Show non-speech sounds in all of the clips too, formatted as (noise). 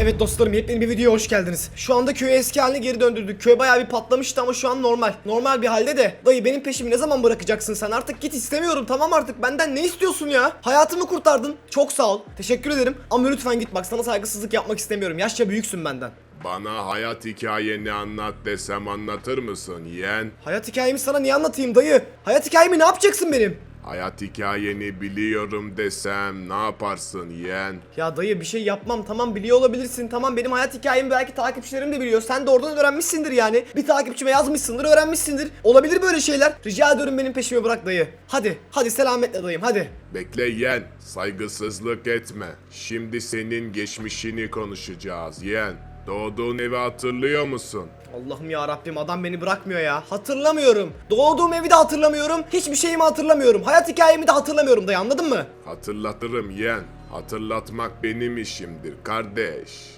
Evet dostlarım yepyeni bir videoya hoş geldiniz. Şu anda köyü eski haline geri döndürdük. Köy bayağı bir patlamıştı ama şu an normal. Normal bir halde de. Dayı benim peşimi ne zaman bırakacaksın sen? Artık git istemiyorum tamam artık. Benden ne istiyorsun ya? Hayatımı kurtardın. Çok sağ ol. Teşekkür ederim. Ama lütfen git bak sana saygısızlık yapmak istemiyorum. Yaşça büyüksün benden. Bana hayat hikayeni anlat desem anlatır mısın yeğen? Hayat hikayemi sana niye anlatayım dayı? Hayat hikayemi ne yapacaksın benim? Hayat hikayeni biliyorum desem ne yaparsın yeğen? Ya dayı bir şey yapmam tamam biliyor olabilirsin. Tamam benim hayat hikayemi belki takipçilerim de biliyor. Sen de oradan öğrenmişsindir yani. Bir takipçime yazmışsındır öğrenmişsindir. Olabilir böyle şeyler. Rica ediyorum benim peşime bırak dayı. Hadi hadi selametle dayım hadi. Bekle yeğen, saygısızlık etme. Şimdi senin geçmişini konuşacağız yeğen. Doğduğun evi hatırlıyor musun? Allah'ım ya Rabbim adam beni bırakmıyor ya hatırlamıyorum doğduğum evi de hatırlamıyorum hiçbir şeyimi hatırlamıyorum hayat hikayemi de hatırlamıyorum dayı anladın mı? Hatırlatırım yeğen. Hatırlatmak benim işimdir kardeş.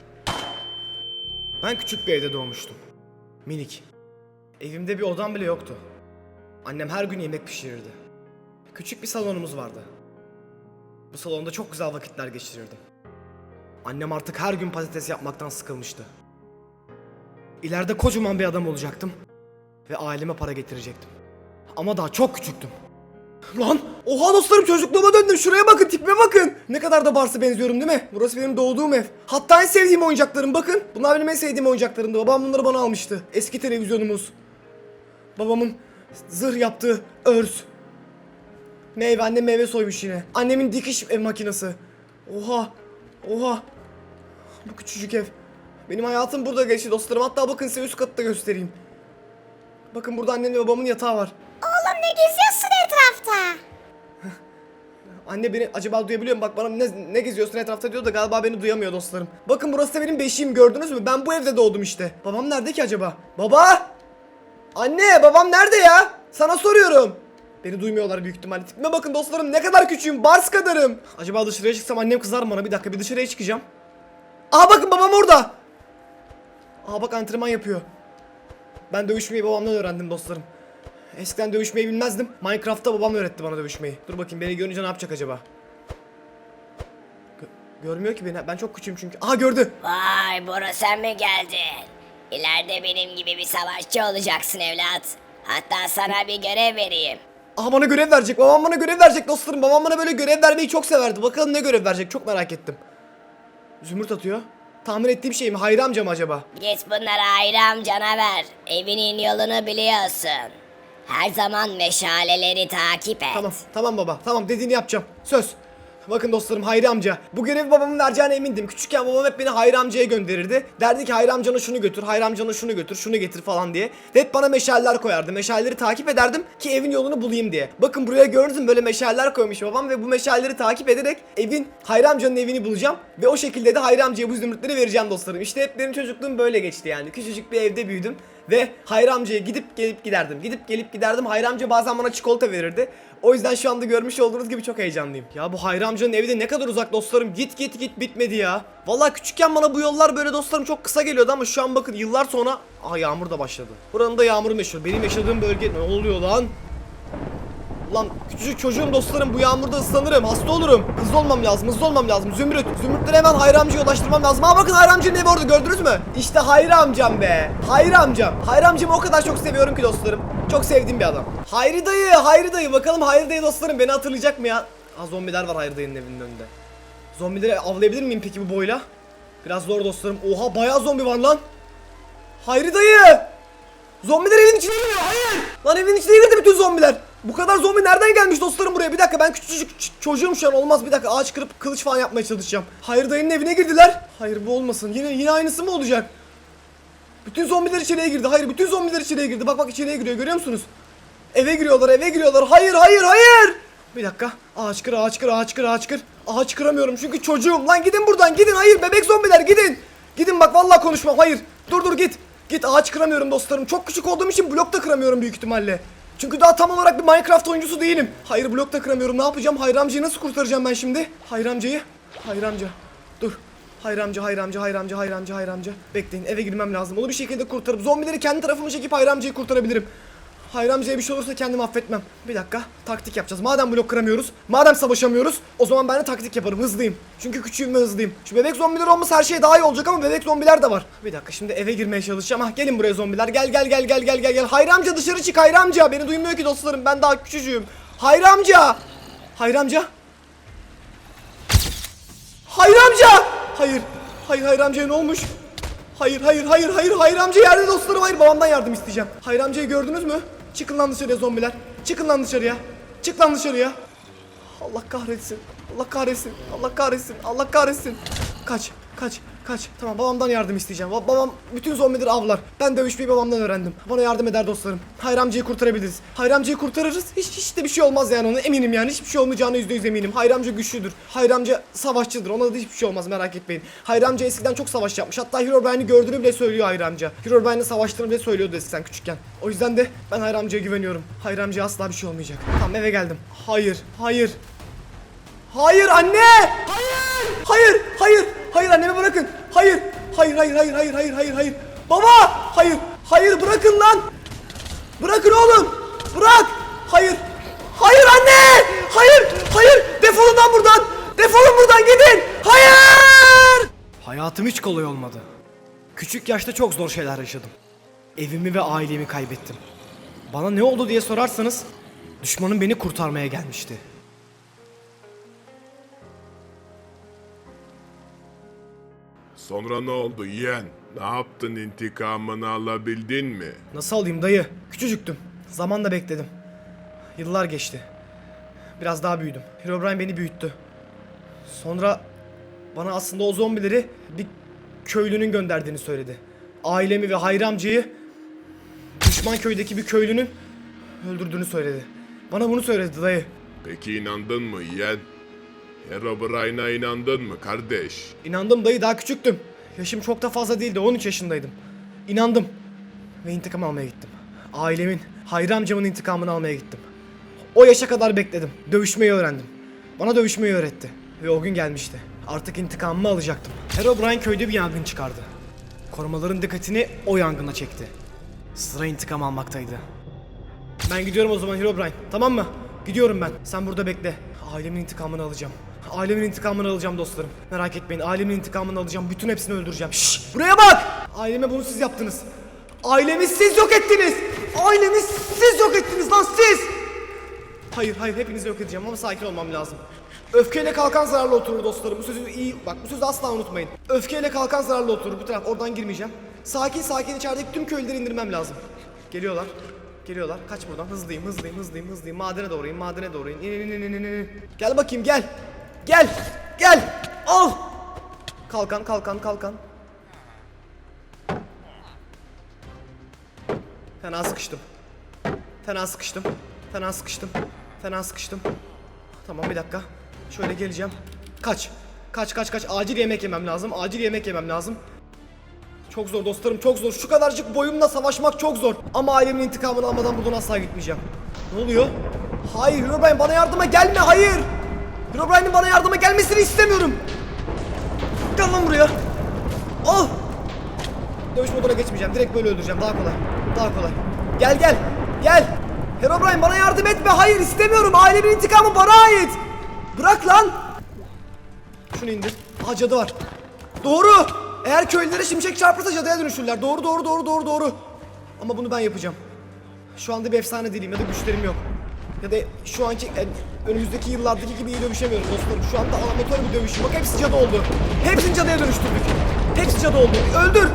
Ben küçük bir evde doğmuştum. Minik. Evimde bir odam bile yoktu. Annem her gün yemek pişirirdi. Küçük bir salonumuz vardı. Bu salonda çok güzel vakitler geçirirdim. Annem artık her gün patates yapmaktan sıkılmıştı. İleride kocaman bir adam olacaktım ve aileme para getirecektim. Ama daha çok küçüktüm. Lan! Oha dostlarım çocukluğuma döndüm. Şuraya bakın, tipime bakın. Ne kadar da Bars'a benziyorum değil mi? Burası benim doğduğum ev. Hatta en sevdiğim oyuncaklarım bakın. Bunlar benim en sevdiğim oyuncaklarımdı. Babam bunları bana almıştı. Eski televizyonumuz. Babamın zırh yaptığı örs. Meyve, annem meyve soymuş yine. Annemin dikiş makinesi. Oha! Oha! Bu küçücük ev. Benim hayatım burada geçti dostlarım. Hatta bakın size üst katı da göstereyim. Bakın burada annemle babamın yatağı var. Oğlum ne geziyorsun etrafta? (laughs) Anne beni acaba duyabiliyor mu? Bak bana ne, ne geziyorsun etrafta diyor da galiba beni duyamıyor dostlarım. Bakın burası da benim beşiğim gördünüz mü? Ben bu evde doğdum işte. Babam nerede ki acaba? Baba! Anne babam nerede ya? Sana soruyorum. Beni duymuyorlar büyük ihtimalle. Tipime bakın dostlarım ne kadar küçüğüm. Bars kadarım. Acaba dışarıya çıksam annem kızar mı bana? Bir dakika bir dışarıya çıkacağım. Aa bakın babam orada. Aa bak antrenman yapıyor. Ben dövüşmeyi babamdan öğrendim dostlarım. Eskiden dövüşmeyi bilmezdim. Minecraft'ta babam öğretti bana dövüşmeyi. Dur bakayım beni görünce ne yapacak acaba? Gö- görmüyor ki beni. Ben çok küçüğüm çünkü. Aha gördü. Vay Bora sen mi geldin? İleride benim gibi bir savaşçı olacaksın evlat. Hatta sana bir görev vereyim. Aha bana görev verecek. Babam bana görev verecek dostlarım. Babam bana böyle görev vermeyi çok severdi. Bakalım ne görev verecek. Çok merak ettim. Zümrüt atıyor. Tahmin ettiğim şey mi? Hayri amca mı acaba? Git bunları ayrı amcana ver. Evinin yolunu biliyorsun. Her zaman meşaleleri takip et. Tamam, tamam baba. Tamam dediğini yapacağım. Söz. Bakın dostlarım Hayri amca. Bu görevi babamın vereceğine emindim. Küçükken babam hep beni Hayri amcaya gönderirdi. Derdi ki Hayri amcana şunu götür, Hayri amcana şunu götür, şunu getir falan diye. Ve hep bana meşaleler koyardı. Meşaleleri takip ederdim ki evin yolunu bulayım diye. Bakın buraya gördünüz mü böyle meşaleler koymuş babam ve bu meşaleleri takip ederek evin Hayri amcanın evini bulacağım. Ve o şekilde de Hayri amcaya bu zümrütleri vereceğim dostlarım. İşte hep benim çocukluğum böyle geçti yani. Küçücük bir evde büyüdüm. Ve Hayri amcaya gidip gelip giderdim. Gidip gelip giderdim. Hayri amca bazen bana çikolata verirdi. O yüzden şu anda görmüş olduğunuz gibi çok heyecanlıyım. Ya bu Hayri amcanın evi de ne kadar uzak dostlarım. Git git git bitmedi ya. Vallahi küçükken bana bu yollar böyle dostlarım çok kısa geliyordu ama şu an bakın yıllar sonra... Aha yağmur da başladı. Buranın da yağmuru meşhur. Benim yaşadığım bölge... Ne oluyor lan? Lan küçücük çocuğum dostlarım bu yağmurda ıslanırım. Hasta olurum. Hızlı olmam lazım hızlı olmam lazım. Zümrüt Zümrütleri hemen Hayri amcaya ulaştırmam lazım. Ha bakın Hayri amcanın evi orada gördünüz mü? İşte Hayri amcam be. Hayri amcam. Hayri amcamı o kadar çok seviyorum ki dostlarım. Çok sevdiğim bir adam. Hayri dayı Hayri dayı. Bakalım Hayri dayı dostlarım beni hatırlayacak mı ya? Ha zombiler var Hayri dayının evinin önünde. Zombileri avlayabilir miyim peki bu boyla? Biraz zor dostlarım. Oha bayağı zombi var lan. Hayri dayı! Zombiler evin içine giriyor. Hayır. Lan evin içine girdi bütün zombiler. Bu kadar zombi nereden gelmiş dostlarım buraya? Bir dakika ben küçücük çocuğum şu an olmaz. Bir dakika ağaç kırıp kılıç falan yapmaya çalışacağım. Hayır dayının evine girdiler. Hayır bu olmasın. Yine yine aynısı mı olacak? Bütün zombiler içeriye girdi. Hayır bütün zombiler içeriye girdi. Bak bak içeriye giriyor görüyor musunuz? Eve giriyorlar eve giriyorlar. Hayır hayır hayır. Bir dakika. Ağaç kır ağaç kır ağaç kır ağaç kır. Ağaç kıramıyorum çünkü çocuğum. Lan gidin buradan gidin. Hayır bebek zombiler gidin. Gidin bak vallahi konuşmam. Hayır. Dur dur git. Git ağaç kıramıyorum dostlarım. Çok küçük olduğum için blok da kıramıyorum büyük ihtimalle. Çünkü daha tam olarak bir Minecraft oyuncusu değilim. Hayır blok da kıramıyorum. Ne yapacağım? Hayır amcayı nasıl kurtaracağım ben şimdi? Hayır amca. Dur. Amca, hayır amca, hayır amca. Bekleyin eve girmem lazım. Onu bir şekilde kurtarıp zombileri kendi tarafıma çekip hayır amcayı kurtarabilirim. Amcaya bir şey olursa kendimi affetmem. Bir dakika taktik yapacağız. Madem blok kıramıyoruz, madem savaşamıyoruz o zaman ben de taktik yaparım. Hızlıyım. Çünkü küçüğüm ve hızlıyım. Şu bebek zombiler olmasa her şey daha iyi olacak ama bebek zombiler de var. Bir dakika şimdi eve girmeye çalışacağım. Ah gelin buraya zombiler. Gel gel gel gel gel gel gel. Hayri amca dışarı çık Hayri amca. Beni duymuyor ki dostlarım. Ben daha küçücüğüm. Hayri amca. Hayri amca. Hayır amca! Hayır. Hayır hayır amcaya ne olmuş? Hayır hayır hayır hayır hayır amca yerde dostlarım hayır babamdan yardım isteyeceğim. Hayır amcayı gördünüz mü? Çıkın lan dışarıya zombiler. Çıkın lan dışarıya. Çık lan dışarıya. Allah kahretsin. Allah kahretsin. Allah kahretsin. Allah kahretsin. Kaç. Kaç. Kaç. Tamam babamdan yardım isteyeceğim. Ba- babam bütün zombileri avlar. Ben dövüşmeyi babamdan öğrendim. Bana yardım eder dostlarım. Hayır amcayı kurtarabiliriz. Hayır amcayı kurtarırız. Hiç hiç de bir şey olmaz yani ona eminim yani. Hiçbir şey olmayacağına yüzde yüz eminim. Hayır amca güçlüdür. Hayır amca savaşçıdır. Ona da hiçbir şey olmaz merak etmeyin. Hayır amca eskiden çok savaş yapmış. Hatta Herobrine'i gördüğünü bile söylüyor Hayır amca. Herobrine'le savaştığını bile söylüyordu eskiden küçükken. O yüzden de ben Hayır amcaya güveniyorum. Hayır amcaya asla bir şey olmayacak. Tamam eve geldim. Hayır. Hayır. Hayır anne! Hayır! Hayır! Hayır! Hayır annemi bırakın. Hayır! Hayır hayır hayır hayır hayır hayır hayır. Baba! Hayır! Hayır bırakın lan! Bırakın oğlum! Bırak! Hayır! Hayır anne! Hayır! Hayır! Defolun lan buradan! Defolun buradan gidin! Hayır! Hayatım hiç kolay olmadı. Küçük yaşta çok zor şeyler yaşadım. Evimi ve ailemi kaybettim. Bana ne oldu diye sorarsanız düşmanım beni kurtarmaya gelmişti. Sonra ne oldu yeğen? Ne yaptın intikamını alabildin mi? Nasıl alayım dayı? Küçücüktüm. Zaman da bekledim. Yıllar geçti. Biraz daha büyüdüm. Herobrine beni büyüttü. Sonra bana aslında o zombileri bir köylünün gönderdiğini söyledi. Ailemi ve Hayri amcayı düşman köydeki bir köylünün öldürdüğünü söyledi. Bana bunu söyledi dayı. Peki inandın mı yeğen? Herobrine'a inandın mı kardeş? İnandım dayı daha küçüktüm. Yaşım çok da fazla değildi 13 yaşındaydım. İnandım. Ve intikam almaya gittim. Ailemin, Hayri amcamın intikamını almaya gittim. O yaşa kadar bekledim. Dövüşmeyi öğrendim. Bana dövüşmeyi öğretti. Ve o gün gelmişti. Artık intikamımı alacaktım. Herobrine köyde bir yangın çıkardı. Korumaların dikkatini o yangına çekti. Sıra intikam almaktaydı. Ben gidiyorum o zaman Herobrine. Tamam mı? Gidiyorum ben. Sen burada bekle. Ailemin intikamını alacağım. Ailemin intikamını alacağım dostlarım. Merak etmeyin. Ailemin intikamını alacağım. Bütün hepsini öldüreceğim. Şşş! Buraya bak! Aileme bunu siz yaptınız. Ailemi siz yok ettiniz. Ailemi siz yok ettiniz lan siz. Hayır hayır hepinizi yok edeceğim ama sakin olmam lazım. Öfkeyle kalkan zararlı oturur dostlarım. Bu sözü iyi bak bu sözü asla unutmayın. Öfkeyle kalkan zararlı oturur. Bu taraf oradan girmeyeceğim. Sakin sakin içerideki tüm köylüleri indirmem lazım. Geliyorlar. Geliyorlar. Kaç buradan. Hızlıyım, hızlıyım, hızlıyım, hızlıyım. Madene doğru in, madene doğru in. Gel bakayım gel. Gel. Gel. Al. Kalkan, kalkan, kalkan. Fena sıkıştım. Fena sıkıştım. Fena sıkıştım. Fena sıkıştım. Tamam bir dakika. Şöyle geleceğim. Kaç. Kaç kaç kaç. Acil yemek yemem lazım. Acil yemek yemem lazım. Çok zor dostlarım çok zor. Şu kadarcık boyumla savaşmak çok zor. Ama ailemin intikamını almadan buradan asla gitmeyeceğim. Ne oluyor? Hayır Herobrine bana yardıma gelme hayır. Herobrine'in bana yardıma gelmesini istemiyorum. Gel lan buraya. Al. Dövüş moduna geçmeyeceğim. Direkt böyle öldüreceğim. Daha kolay. Daha kolay. Gel gel. Gel. Herobrine bana yardım etme. Hayır istemiyorum. Ailemin intikamı bana ait. Bırak lan. Şunu indir. Aa cadı var. Doğru. Eğer köylülere şimşek çarpırsa cadıya dönüşürler. Doğru doğru doğru doğru doğru. Ama bunu ben yapacağım. Şu anda bir efsane değilim ya da güçlerim yok. Ya da şu anki önümüzdeki yıllardaki gibi iyi dövüşemiyorum dostlarım. Şu anda amatör bir dövüşüm. Bak hepsi cadı oldu. Hepsini cadıya dönüştürdük. Hepsi cadı oldu. Öldür.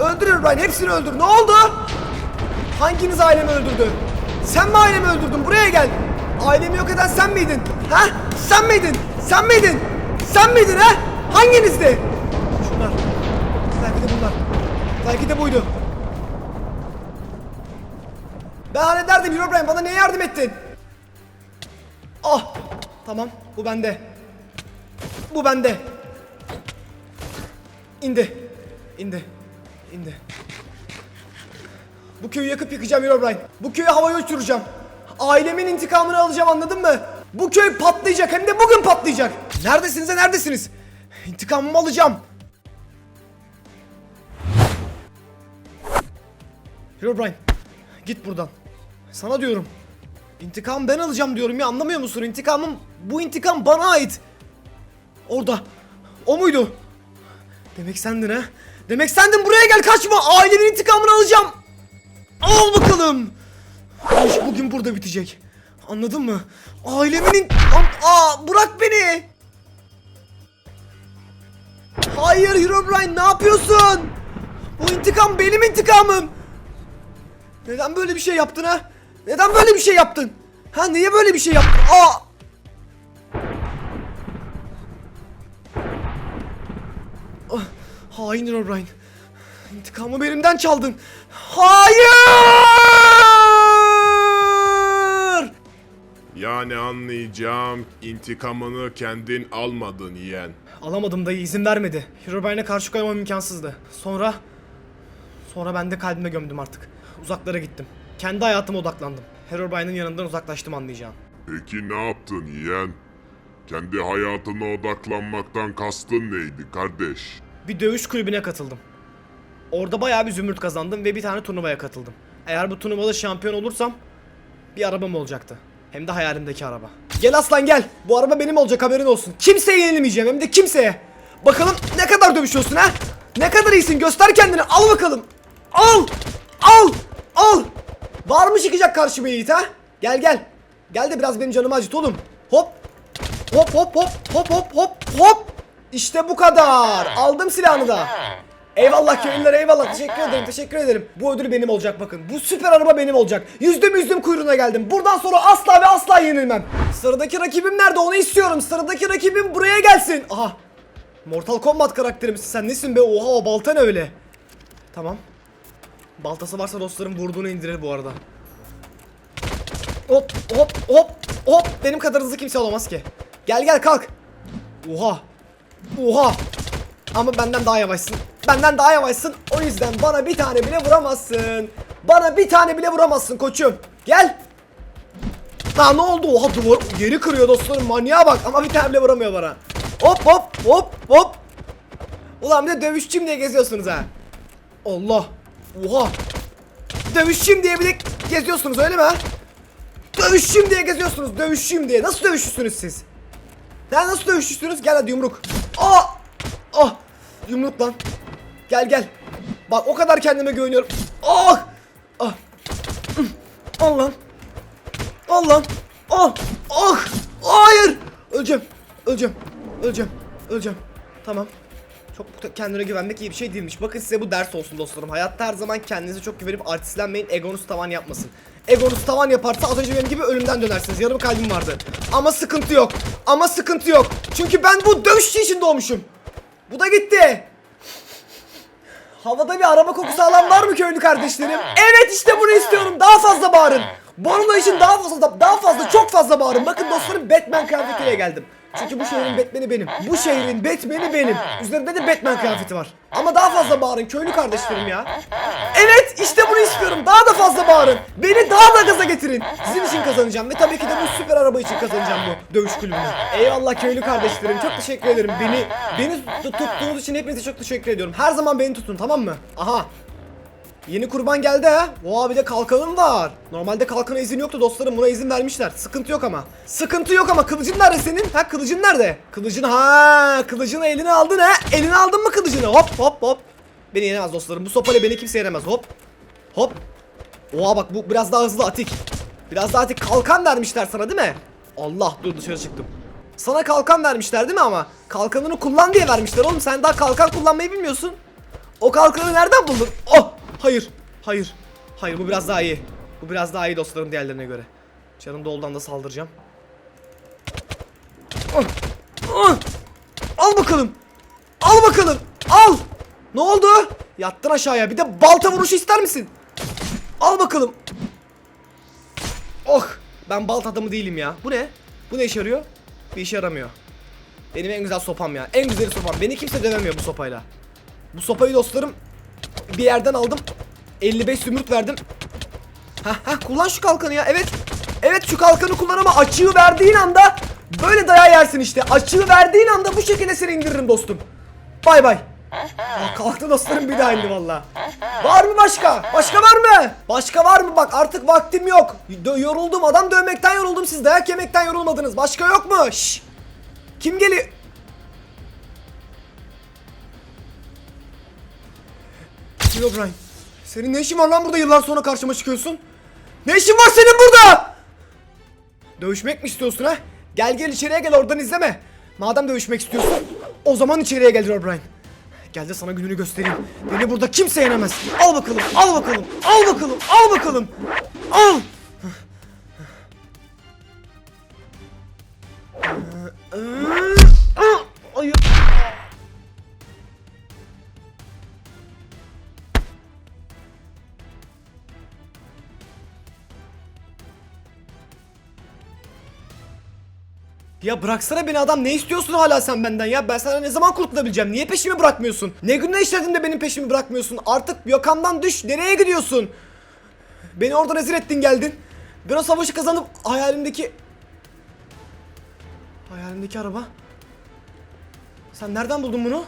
Öldür Herobrine. Hepsini öldür. Ne oldu? Hanginiz ailemi öldürdü? Sen mi ailemi öldürdün? Buraya gel. Ailemi yok eden sen miydin? Ha? Sen miydin? Sen miydin? Sen miydin ha? Hanginizdi? Şunlar. Belki de bunlar. Belki de buydu. Ben hallederdim Herobrine. Bana niye yardım ettin? Tamam. Bu bende. Bu bende. İndi. İndi. İndi. Bu köyü yakıp yıkacağım Herobrine. Bu köyü havaya uçuracağım. Ailemin intikamını alacağım anladın mı? Bu köy patlayacak hem de bugün patlayacak. Neredesiniz de neredesiniz? İntikamımı alacağım. Herobrine git buradan. Sana diyorum. İntikam ben alacağım diyorum ya anlamıyor musun? İntikamım bu intikam bana ait. Orada. O muydu? Demek sendin ha? Demek sendin buraya gel kaçma. Ailemin intikamını alacağım. Al bakalım. İş bugün burada bitecek. Anladın mı? Ailemin Aa, bırak beni. Hayır Herobrine ne yapıyorsun? Bu intikam benim intikamım. Neden böyle bir şey yaptın ha? Neden böyle bir şey yaptın? Ha niye böyle bir şey yaptın? Aa! Ah, hain Herobrine. İntikamı benimden çaldın. Hayır! Yani anlayacağım intikamını kendin almadın yeğen. Alamadım dayı izin vermedi. Herobrine'e karşı koymam imkansızdı. Sonra... Sonra ben de kalbime gömdüm artık. Uzaklara gittim. Kendi hayatıma odaklandım. Herobrine'in yanından uzaklaştım anlayacağım. Peki ne yaptın yeğen? Kendi hayatına odaklanmaktan kastın neydi kardeş? Bir dövüş kulübüne katıldım. Orada bayağı bir zümrüt kazandım ve bir tane turnuvaya katıldım. Eğer bu turnuvada şampiyon olursam bir arabam olacaktı. Hem de hayalimdeki araba. Gel aslan gel. Bu araba benim olacak haberin olsun. Kimseye yenilmeyeceğim hem de kimseye. Bakalım ne kadar dövüşüyorsun ha? Ne kadar iyisin göster kendini al bakalım. Al! Al! Al! Var mı çıkacak karşıma Yiğit ha? Gel gel. Gel de biraz benim canımı acıt oğlum. Hop! Hop hop hop hop hop hop hop. İşte bu kadar. Aldım silahını da. Eyvallah köylüler eyvallah teşekkür ederim teşekkür ederim. Bu ödül benim olacak bakın. Bu süper araba benim olacak. Yüzdüm yüzdüm kuyruğuna geldim. Buradan sonra asla ve asla yenilmem. Sıradaki rakibim nerede onu istiyorum. Sıradaki rakibim buraya gelsin. Aha. Mortal Kombat karakteri misin sen nesin be? Oha o balta ne öyle? Tamam. Baltası varsa dostlarım vurduğunu indirir bu arada. Hop hop hop hop benim kadar hızlı kimse olamaz ki. Gel gel kalk. Oha. Oha. Ama benden daha yavaşsın. Benden daha yavaşsın. O yüzden bana bir tane bile vuramazsın. Bana bir tane bile vuramazsın koçum. Gel. Ha ne oldu? Oha duvar geri kırıyor dostlarım. Manyağa bak ama bir tane bile vuramıyor bana. Hop hop hop hop. Ulan bir de dövüşçüyüm diye geziyorsunuz ha. Allah. Oha. Dövüşçüyüm diye bir de geziyorsunuz öyle mi ha? Dövüşçüyüm diye geziyorsunuz. Dövüşçüyüm diye. Nasıl dövüşçüsünüz siz? Ya nasıl dövüşçüsünüz? Gel hadi yumruk. Aa! Ah! Yumruk lan. Gel gel. Bak o kadar kendime güveniyorum. Ah! Ah! Al lan. Al lan. Ah! Ah! Hayır! Öleceğim. Öleceğim. Öleceğim. Öleceğim. Tamam. Çok kendine güvenmek iyi bir şey değilmiş. Bakın size bu ders olsun dostlarım. Hayatta her zaman kendinize çok güvenip artistlenmeyin. Egonuz tavan yapmasın. Egonuz tavan yaparsa az önce benim gibi ölümden dönersiniz. Yarım kalbim vardı. Ama sıkıntı yok. Ama sıkıntı yok. Çünkü ben bu dövüşçü için doğmuşum. Bu da gitti. Havada bir araba kokusu alan var mı köylü kardeşlerim? Evet işte bunu istiyorum. Daha fazla bağırın. Borula için daha fazla daha fazla çok fazla bağırın. Bakın dostlarım Batman kıyafetiyle geldim. Çünkü bu şehrin Batman'i benim. Bu şehrin Batman'i benim. Üzerinde de Batman kıyafeti var. Ama daha fazla bağırın köylü kardeşlerim ya. Evet işte bunu istiyorum. Daha da fazla bağırın. Beni daha da gaza getirin. Sizin için kazanacağım ve tabii ki de bu süper araba için kazanacağım bu dövüş kulübünü. Eyvallah köylü kardeşlerim. Çok teşekkür ederim. Beni beni tut- tuttuğunuz için hepinize çok teşekkür ediyorum. Her zaman beni tutun tamam mı? Aha. Yeni kurban geldi ha. Oha bir de kalkanım var. Normalde kalkana izin yoktu dostlarım. Buna izin vermişler. Sıkıntı yok ama. Sıkıntı yok ama kılıcın nerede senin? Ha kılıcın nerede? Kılıcın ha kılıcını eline aldın ha. Eline aldın mı kılıcını? Hop hop hop. Beni yenemez dostlarım. Bu sopayla beni kimse yenemez. Hop. Hop. Oha bak bu biraz daha hızlı atik. Biraz daha atik. Kalkan vermişler sana değil mi? Allah dur dışarı çıktım. Sana kalkan vermişler değil mi ama? Kalkanını kullan diye vermişler oğlum. Sen daha kalkan kullanmayı bilmiyorsun. O kalkanı nereden buldun? Oh! Hayır. Hayır. Hayır bu biraz daha iyi. Bu biraz daha iyi dostlarım diğerlerine göre. Canım doldan da saldıracağım. Ah! Ah! Al bakalım. Al bakalım. Al. Ne oldu? Yattın aşağıya. Bir de balta vuruşu ister misin? Al bakalım. Oh! Ben balta adamı değilim ya. Bu ne? Bu ne işe yarıyor? Bir işe yaramıyor. Benim en güzel sopam ya. En güzeli sopam. Beni kimse dövemiyor bu sopayla. Bu sopayı dostlarım bir yerden aldım. 55 zümrüt verdim. Ha ha kullan şu kalkanı ya. Evet. Evet şu kalkanı kullan ama açığı verdiğin anda böyle dayağı yersin işte. Açığı verdiğin anda bu şekilde seni indiririm dostum. Bay bay. Kalktı dostlarım bir daha indi valla. Var mı başka? Başka var mı? Başka var mı? Bak artık vaktim yok. Yoruldum adam dövmekten yoruldum siz dayak yemekten yorulmadınız. Başka yok mu? Şşş. Kim geliyor? Jill O'Brien. Senin ne işin var lan burada yıllar sonra karşıma çıkıyorsun? Ne işin var senin burada? Dövüşmek mi istiyorsun ha? Gel gel içeriye gel oradan izleme. Madem dövüşmek istiyorsun o zaman içeriye gel O'Brien. Gel de sana gününü göstereyim. Beni burada kimse yenemez. Al bakalım, al bakalım, al bakalım, al bakalım. Al. Hayır. Ya bıraksana beni adam. Ne istiyorsun hala sen benden ya? Ben sana ne zaman kurtulabileceğim? Niye peşimi bırakmıyorsun? Ne günah işledin de benim peşimi bırakmıyorsun? Artık yakamdan düş. Nereye gidiyorsun? Beni orada rezil ettin geldin. Ben o savaşı kazanıp hayalimdeki Hayalimdeki araba. Sen nereden buldun bunu?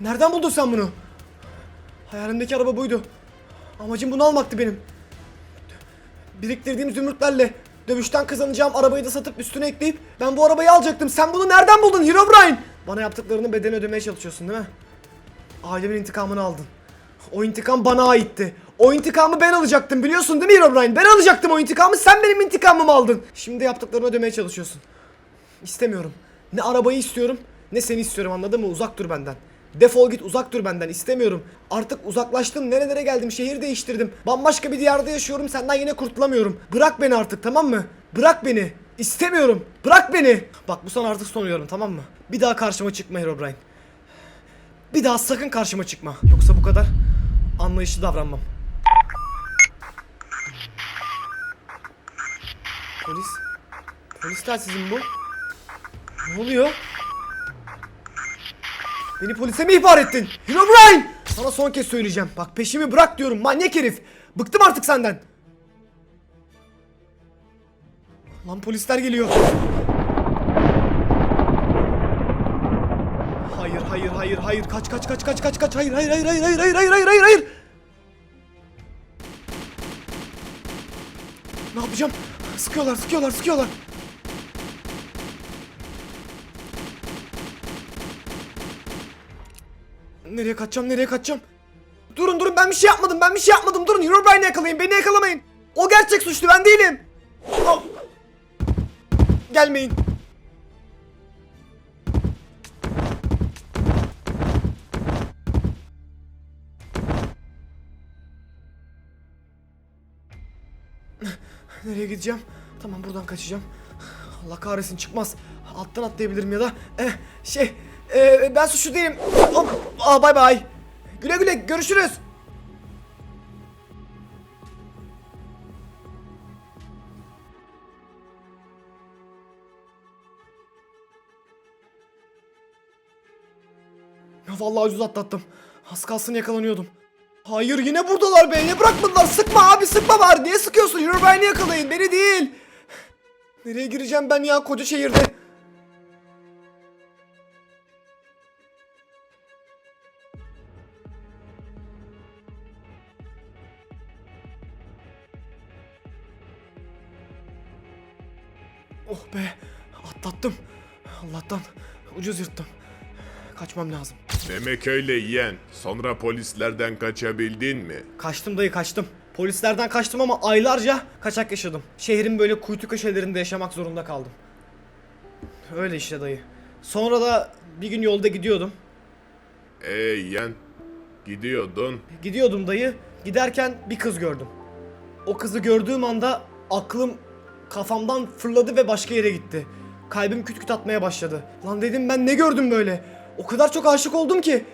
Nereden buldun sen bunu? Hayalimdeki araba buydu. Amacım bunu almaktı benim. Biriktirdiğim zümrütlerle dövüşten kazanacağım arabayı da satıp üstüne ekleyip ben bu arabayı alacaktım. Sen bunu nereden buldun Herobrine? Bana yaptıklarını bedeni ödemeye çalışıyorsun değil mi? Ailemin intikamını aldın. O intikam bana aitti. O intikamı ben alacaktım biliyorsun değil mi Herobrine? Ben alacaktım o intikamı sen benim intikamımı aldın. Şimdi yaptıklarını ödemeye çalışıyorsun. İstemiyorum. Ne arabayı istiyorum ne seni istiyorum anladın mı? Uzak dur benden. Defol git uzak dur benden istemiyorum. Artık uzaklaştım nerelere geldim şehir değiştirdim. Bambaşka bir diyarda yaşıyorum senden yine kurtulamıyorum. Bırak beni artık tamam mı? Bırak beni. İstemiyorum. Bırak beni. Bak bu sana artık son uyarım tamam mı? Bir daha karşıma çıkma Herobrine. Bir daha sakın karşıma çıkma. Yoksa bu kadar anlayışlı davranmam. Polis. Polis telsizim bu. Ne oluyor? Beni polise mi ihbar ettin? Herobrine! Sana son kez söyleyeceğim. Bak peşimi bırak diyorum manyak herif. Bıktım artık senden. Lan polisler geliyor. Hayır hayır hayır hayır kaç kaç kaç kaç kaç kaç hayır hayır hayır hayır hayır hayır hayır hayır hayır Ne yapacağım? Sıkıyorlar sıkıyorlar sıkıyorlar. Nereye kaçacağım nereye kaçacağım? Durun durun ben bir şey yapmadım ben bir şey yapmadım durun Herobrine'i yakalayın beni yakalamayın. O gerçek suçlu ben değilim. Oh. Gelmeyin. Nereye gideceğim? Tamam buradan kaçacağım. Allah kahretsin çıkmaz. Alttan atlayabilirim ya da. Eh, şey eh, ben suçlu değilim. Hop, aa, bay bay. Güle güle görüşürüz. Ya vallahi ucuz atlattım. Az kalsın yakalanıyordum. Hayır yine buradalar be. Niye bırakmadılar? Sıkma abi sıkma var. Niye sıkıyorsun? Herobrine'i yakalayın. Beni değil. Nereye gireceğim ben ya koca şehirde? Oh be atlattım. Allah'tan ucuz yırttım. Kaçmam lazım. Demek öyle yeğen. Sonra polislerden kaçabildin mi? Kaçtım dayı kaçtım. Polislerden kaçtım ama aylarca kaçak yaşadım. Şehrin böyle kuytu köşelerinde yaşamak zorunda kaldım. Öyle işte dayı. Sonra da bir gün yolda gidiyordum. Ee yeğen. Gidiyordun. Gidiyordum dayı. Giderken bir kız gördüm. O kızı gördüğüm anda aklım kafamdan fırladı ve başka yere gitti. Kalbim küt küt atmaya başladı. Lan dedim ben ne gördüm böyle? O kadar çok aşık oldum ki.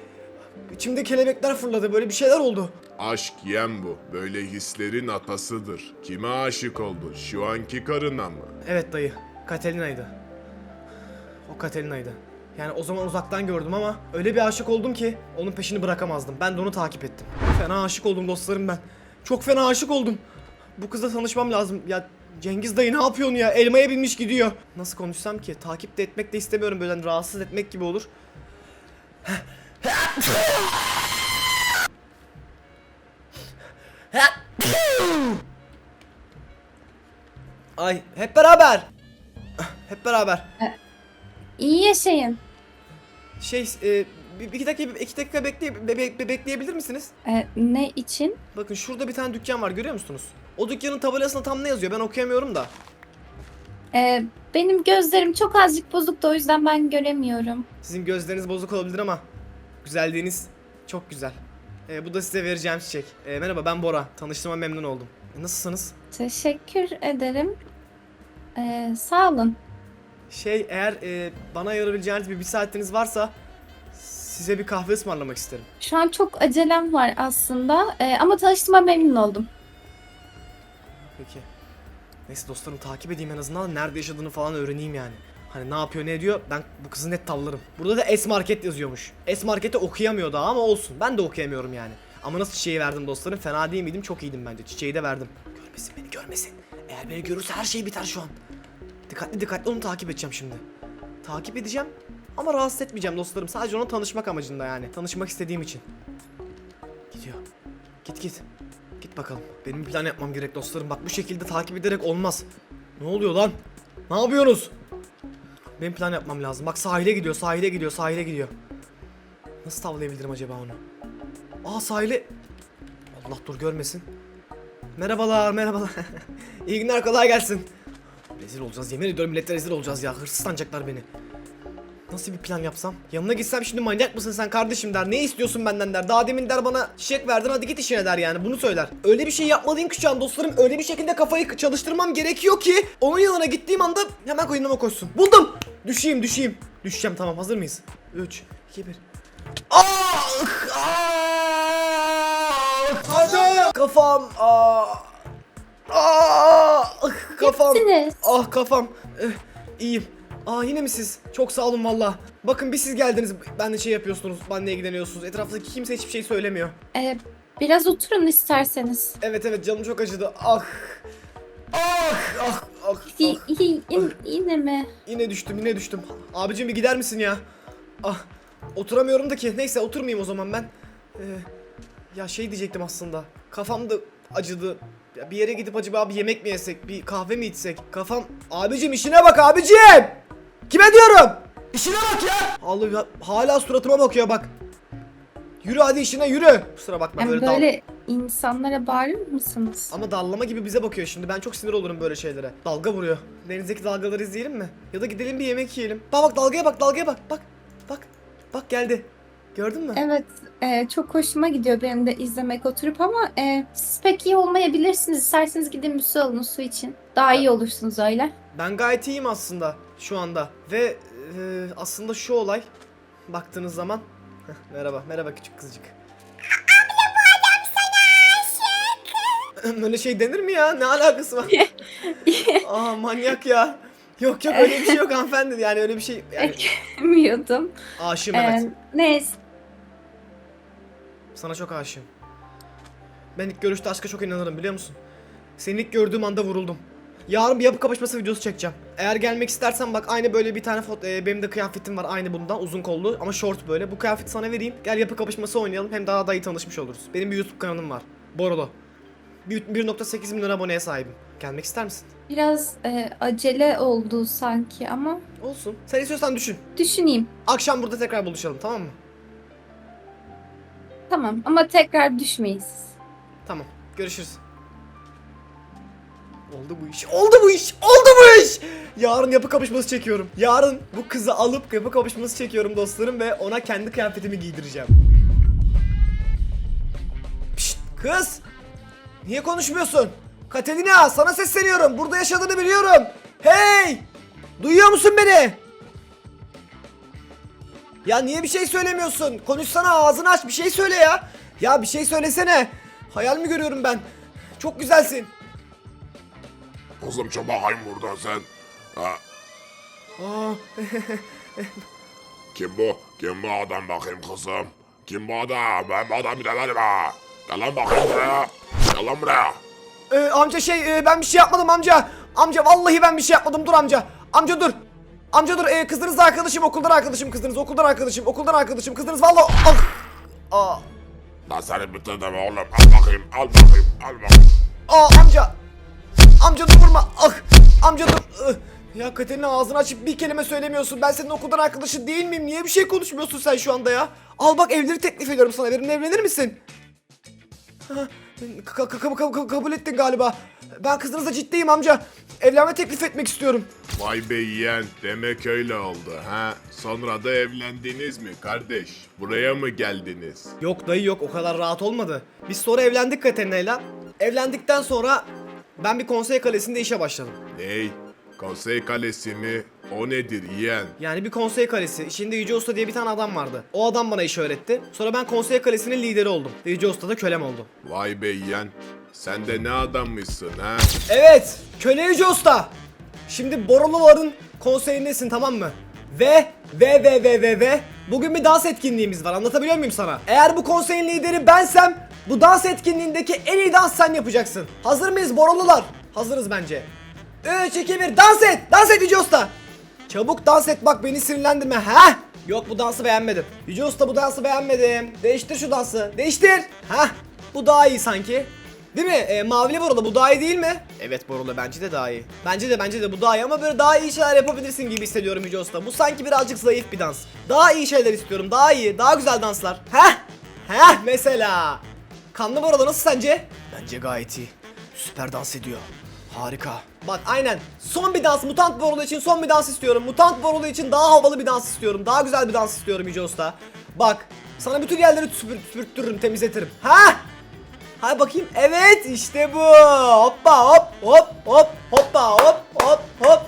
İçimde kelebekler fırladı. Böyle bir şeyler oldu. Aşk yeğen bu. Böyle hislerin atasıdır. Kime aşık oldu? Şu anki karına mı? Evet dayı. Katalina'ydı. O Katalina'ydı. Yani o zaman uzaktan gördüm ama öyle bir aşık oldum ki onun peşini bırakamazdım. Ben de onu takip ettim. Fena aşık oldum dostlarım ben. Çok fena aşık oldum. Bu kızla tanışmam lazım. Ya Cengiz dayı ne yapıyorsun ya? Elmaya binmiş gidiyor. Nasıl konuşsam ki? Takip de etmek de istemiyorum böyle hani rahatsız etmek gibi olur. Ay hep beraber. Hep beraber. İyi yaşayın. Şey e, bir, iki dakika iki dakika bekle, be- be- bekleyebilir misiniz? Ee, ne için? Bakın şurada bir tane dükkan var görüyor musunuz? O dükkanın tabelasında tam ne yazıyor ben okuyamıyorum da. Ee, benim gözlerim çok azıcık bozuktu o yüzden ben göremiyorum. Sizin gözleriniz bozuk olabilir ama güzelliğiniz çok güzel. E, bu da size vereceğim çiçek. E, merhaba ben Bora. Tanıştığıma memnun oldum. E, nasılsınız? Teşekkür ederim. Ee, sağ olun. Şey eğer e, bana ayırabileceğiniz bir, bir saatiniz varsa size bir kahve ısmarlamak isterim. Şu an çok acelem var aslında Ee, ama tanıştığıma memnun oldum. Peki. Neyse dostlarım takip edeyim en azından nerede yaşadığını falan öğreneyim yani. Hani ne yapıyor ne ediyor ben bu kızı net tavlarım. Burada da S Market yazıyormuş. S Market'i okuyamıyor daha ama olsun. Ben de okuyamıyorum yani. Ama nasıl çiçeği verdim dostlarım fena değil miydim çok iyiydim bence. Çiçeği de verdim. Görmesin beni görmesin. Eğer beni görürse her şey biter şu an. Dikkatli dikkatli onu takip edeceğim şimdi. Takip edeceğim ama rahatsız etmeyeceğim dostlarım. Sadece ona tanışmak amacında yani. Tanışmak istediğim için. Gidiyor. Git git. Git bakalım. Benim plan yapmam gerek dostlarım. Bak bu şekilde takip ederek olmaz. Ne oluyor lan? Ne yapıyorsunuz? Benim plan yapmam lazım. Bak sahile gidiyor, sahile gidiyor, sahile gidiyor. Nasıl tavlayabilirim acaba onu? Aa sahile... Allah dur görmesin. Merhabalar, merhabalar. (laughs) İyi günler, kolay gelsin. Rezil olacağız, yemin ediyorum millete rezil olacağız ya. Hırsızlanacaklar beni. Nasıl bir plan yapsam? Yanına gitsem şimdi manyak mısın sen kardeşim der. Ne istiyorsun benden der. Daha demin der bana çiçek verdin hadi git işine der yani. Bunu söyler. Öyle bir şey yapmalıyım an dostlarım. Öyle bir şekilde kafayı çalıştırmam gerekiyor ki onun yanına gittiğim anda hemen koyunuma koşsun. Buldum. Düşeyim düşeyim. Düşeceğim tamam hazır mıyız? 3, 2, 1. Ah! Ah! Hadi! Kafam. Ah! Ah! Kafam. Kimsiniz? Ah kafam. Eh, iyiyim. Aa yine mi siz? Çok sağ olun valla. Bakın bir siz geldiniz. Ben de şey yapıyorsunuz. Benle ilgileniyorsunuz. Etraftaki kimse hiçbir şey söylemiyor. Ee, biraz oturun isterseniz. Evet evet canım çok acıdı. Ah. Ah ah ah. İyi, ah. yine mi? Yine düştüm yine düştüm. Abicim bir gider misin ya? Ah. Oturamıyorum da ki. Neyse oturmayayım o zaman ben. Ee, ya şey diyecektim aslında. Kafam da acıdı. Ya bir yere gidip acaba bir yemek mi yesek? Bir kahve mi içsek? Kafam... Abicim işine bak abicim! Kime diyorum? İşine bak ya! Allah ya, hala suratıma bakıyor bak. Yürü hadi işine yürü. Kusura bakma Yani böyle, dal- böyle insanlara bağırır mısınız? Ama dallama gibi bize bakıyor şimdi. Ben çok sinir olurum böyle şeylere. Dalga vuruyor. Denizdeki dalgaları izleyelim mi? Ya da gidelim bir yemek yiyelim. Bak bak dalgaya bak dalgaya bak. Bak. Bak. Bak geldi. Gördün mü? Evet, e, çok hoşuma gidiyor benim de izlemek oturup ama e, siz pek iyi olmayabilirsiniz. İsterseniz gidin bir su alın su için. Daha iyi olursunuz öyle. Ben gayet iyiyim aslında şu anda. Ve e, aslında şu olay baktığınız zaman Heh, merhaba merhaba küçük kızcık. (laughs) Böyle şey denir mi ya? Ne alakası var? (laughs) Aa manyak ya. Yok yok öyle bir şey yok hanımefendi. Yani öyle bir şey. Yani Bilmiyordum. aşığım evet. neyse. Sana çok aşığım. Ben ilk görüşte aşka çok inanırım biliyor musun? Seni ilk gördüğüm anda vuruldum. Yarın bir yapı kapışması videosu çekeceğim. Eğer gelmek istersen bak aynı böyle bir tane foto e, benim de kıyafetim var aynı bundan uzun kollu ama short böyle. Bu kıyafeti sana vereyim. Gel yapı kapışması oynayalım hem daha da iyi tanışmış oluruz. Benim bir YouTube kanalım var. Borolo. Bir- 1.8 milyon aboneye sahibim. Gelmek ister misin? Biraz e, acele oldu sanki ama Olsun. Sen istiyorsan düşün. düşüneyim. Akşam burada tekrar buluşalım tamam mı? Tamam ama tekrar düşmeyiz. Tamam. Görüşürüz. Oldu bu iş. Oldu bu iş. Oldu bu iş. Yarın yapı kapışması çekiyorum. Yarın bu kızı alıp yapı kapışması çekiyorum dostlarım ve ona kendi kıyafetimi giydireceğim. Pişt, kız. Niye konuşmuyorsun? Katerina sana sesleniyorum. Burada yaşadığını biliyorum. Hey! Duyuyor musun beni? Ya niye bir şey söylemiyorsun? Konuşsana ağzını aç bir şey söyle ya. Ya bir şey söylesene. Hayal mi görüyorum ben? Çok güzelsin. Kızım bakayım burada sen. Ha, Aa, kim bu? Kim bu adam bakayım kızım? Kim bu adam? Ben bu adamı döverim ha. Gel lan bakayım buraya. Gel lan buraya. e, amca şey e, ben bir şey yapmadım amca. Amca vallahi ben bir şey yapmadım dur amca. Amca dur. Amca dur e, kızdınız da arkadaşım okuldan arkadaşım kızdınız okuldan arkadaşım okuldan arkadaşım kızdınız valla ah. Aa, Lan seni bitirdim oğlum. Al bakayım, al bakayım, al bakayım. aa amca. Amca dur vurma. Ah amca dur. Ya Katerina ağzını açıp bir kelime söylemiyorsun. Ben senin okuldan arkadaşın değil miyim? Niye bir şey konuşmuyorsun sen şu anda ya? Al bak evleri teklif ediyorum sana. Benimle evlenir misin? Ha, ka- ka- ka- ka- kabul ettin galiba. Ben kızınızla ciddiyim amca. Evlenme teklif etmek istiyorum. Vay be yeğen, demek öyle oldu ha. Sonra da evlendiniz mi kardeş? Buraya mı geldiniz? Yok dayı yok o kadar rahat olmadı. Biz sonra evlendik Katerina'yla. Evlendikten sonra ben bir konsey kalesinde işe başladım. Ney? Konsey kalesi mi? O nedir yeğen? Yani bir konsey kalesi. İçinde Yüce Usta diye bir tane adam vardı. O adam bana işi öğretti. Sonra ben konsey kalesinin lideri oldum. Ve Yüce Usta da kölem oldu. Vay be yeğen, sen de ne adammışsın ha? Evet, köle Yüce Usta. Şimdi Boroluların konseyindesin tamam mı? Ve ve ve ve ve ve bugün bir dans etkinliğimiz var. Anlatabiliyor muyum sana? Eğer bu konseyin lideri bensem bu dans etkinliğindeki en iyi dans sen yapacaksın. Hazır mıyız Borolular? Hazırız bence. 3 2 1 dans et. Dans et Yüce Usta. Çabuk dans et bak beni sinirlendirme ha? Yok bu dansı beğenmedim. Yüce Usta bu dansı beğenmedim. Değiştir şu dansı. Değiştir. Ha? Bu daha iyi sanki. Değil mi? E, mavili Borolo bu daha iyi değil mi? Evet Borolo bence de daha iyi. Bence de bence de bu daha iyi ama böyle daha iyi şeyler yapabilirsin gibi hissediyorum Yüce Usta. Bu sanki birazcık zayıf bir dans. Daha iyi şeyler istiyorum. Daha iyi, daha güzel danslar. Heh! Heh mesela. Kanlı Borolo nasıl sence? Bence gayet iyi. Süper dans ediyor. Harika. Bak aynen. Son bir dans. Mutant Borulu için son bir dans istiyorum. Mutant Borulu için daha havalı bir dans istiyorum. Daha güzel bir dans istiyorum Yüce Usta. Bak. Sana bütün yerleri süpür, süpürttürürüm, temizletirim. Ha? Hadi bakayım. Evet işte bu. Hoppa hop hop hop hoppa hop hop hop.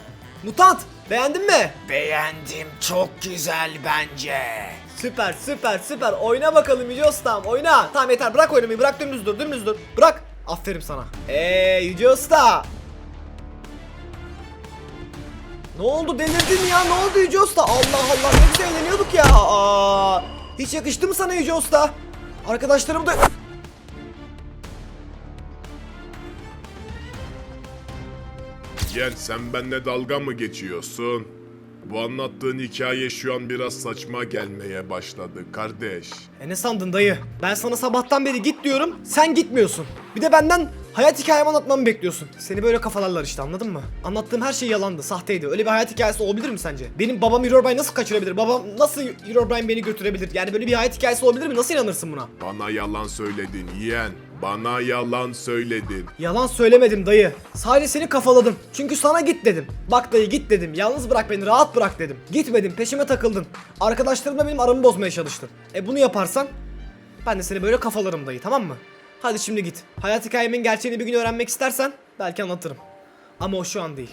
Mutant beğendin mi? Beğendim çok güzel bence. Süper süper süper. Oyna bakalım Yüce Usta'm oyna. Tamam yeter bırak oynamayı bırak dümdüz dur dümdüz dur. Bırak. Aferin sana. Eee Yüce Usta. Ne oldu delirdin ya ne oldu Yüce Usta? Allah Allah ne güzel eğleniyorduk ya. Aa, hiç yakıştı mı sana Yüce Usta? Arkadaşlarım da... Yeğen sen benimle dalga mı geçiyorsun? Bu anlattığın hikaye şu an biraz saçma gelmeye başladı kardeş. E ne sandın dayı? Ben sana sabahtan beri git diyorum, sen gitmiyorsun. Bir de benden hayat hikayemi anlatmamı bekliyorsun. Seni böyle kafalarlar işte anladın mı? Anlattığım her şey yalandı, sahteydi. Öyle bir hayat hikayesi olabilir mi sence? Benim babam Herobrine nasıl kaçırabilir? Babam nasıl Herobrine beni götürebilir? Yani böyle bir hayat hikayesi olabilir mi? Nasıl inanırsın buna? Bana yalan söyledin yeğen. Bana yalan söyledin. Yalan söylemedim dayı. Sadece seni kafaladım. Çünkü sana git dedim. Bak dayı git dedim. Yalnız bırak beni, rahat bırak dedim. Gitmedin, peşime takıldın. Arkadaşlarımla benim aramı bozmaya çalıştın. E bunu yaparsan ben de seni böyle kafalarım dayı tamam mı? Hadi şimdi git. Hayat hikayemin gerçeğini bir gün öğrenmek istersen belki anlatırım. Ama o şu an değil.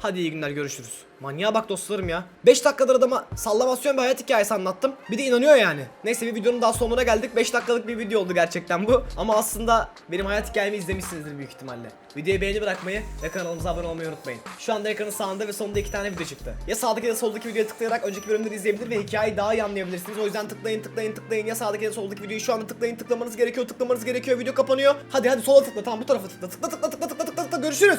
Hadi iyi günler görüşürüz. Manyağa bak dostlarım ya. 5 dakikadır adama sallamasyon bir hayat hikayesi anlattım. Bir de inanıyor yani. Neyse bir videonun daha sonuna geldik. 5 dakikalık bir video oldu gerçekten bu. Ama aslında benim hayat hikayemi izlemişsinizdir büyük ihtimalle. Videoya beğeni bırakmayı ve kanalımıza abone olmayı unutmayın. Şu anda ekranın sağında ve sonunda iki tane video çıktı. Ya sağdaki ya da soldaki videoya tıklayarak önceki bölümleri izleyebilir ve hikayeyi daha iyi anlayabilirsiniz. O yüzden tıklayın tıklayın tıklayın. Ya sağdaki ya da soldaki videoyu şu anda tıklayın tıklamanız gerekiyor tıklamanız gerekiyor. Video kapanıyor. Hadi hadi sola tıkla tamam bu tarafa tıkla tıkla tıkla tıkla tıkla tıkla tıkla görüşürüz.